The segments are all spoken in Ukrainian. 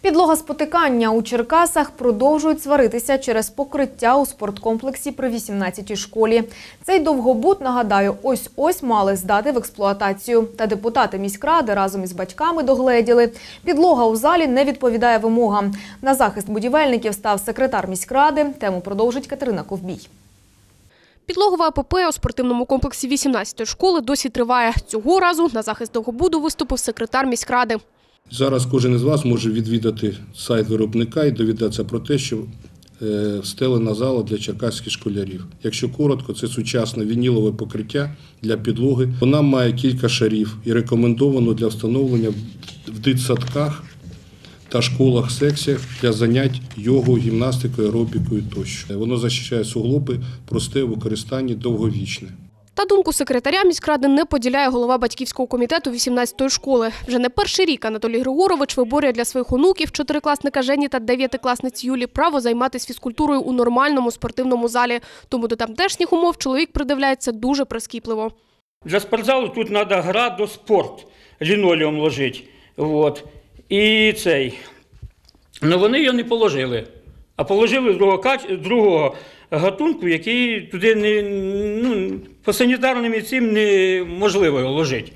Підлога спотикання у Черкасах продовжують сваритися через покриття у спорткомплексі при 18-й школі. Цей довгобут, нагадаю, ось-ось мали здати в експлуатацію. Та депутати міськради разом із батьками догледіли. Підлога у залі не відповідає вимогам. На захист будівельників став секретар міськради. Тему продовжить Катерина Ковбій. Підлогова АПП у спортивному комплексі 18-ї школи досі триває. Цього разу на захист довгобуду виступив секретар міськради. Зараз кожен із вас може відвідати сайт виробника і довідатися про те, що е, встелена зала для черкаських школярів. Якщо коротко, це сучасне вінілове покриття для підлоги. Вона має кілька шарів і рекомендовано для встановлення в дитсадках та школах, секціях для занять йогою, гімнастикою, аеробікою тощо. Воно захищає суглоби, просте в використанні довговічне. Та думку секретаря міськради не поділяє голова батьківського комітету 18-ї школи. Вже не перший рік Анатолій Григорович виборює для своїх онуків, чотирикласника Жені та дев'ятикласниць Юлі, право займатися фізкультурою у нормальному спортивному залі. Тому до тамтешніх умов чоловік придивляється дуже прискіпливо. Для спортзалу тут треба градо спорт, лінолеум ложити. Вот. І цей. Ну вони його не положили. А положили другого, другого гатунку, який туди не, ну, по санітарним і цим неможливо ложити.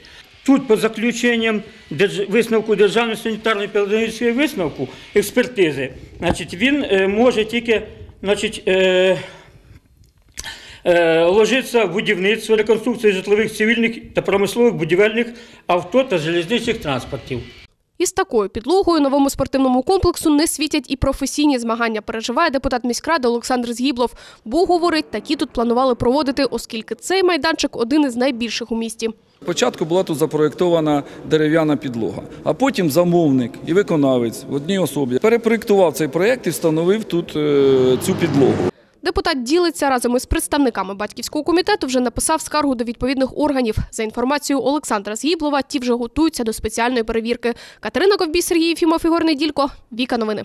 Тут, по заключенням висновку Державної санітарної педагогічної висновку експертизи, значить, він е, може тільки значить, е, Е, ложиться в будівництво, реконструкцію житлових, цивільних та промислових будівельних авто та залізничих транспортів. Із такою підлогою новому спортивному комплексу не світять і професійні змагання, переживає депутат міськради Олександр Згіблов. Бо, говорить, такі тут планували проводити, оскільки цей майданчик один із найбільших у місті. Спочатку була тут запроєктована дерев'яна підлога, а потім замовник і виконавець в одній особі перепроєктував цей проєкт і встановив тут е, цю підлогу. Депутат ділиться разом із представниками батьківського комітету. Вже написав скаргу до відповідних органів. За інформацією Олександра Згіблова, ті вже готуються до спеціальної перевірки. Катерина Ковбій, Сергій Фімов, Ігор Неділько. Віка новини.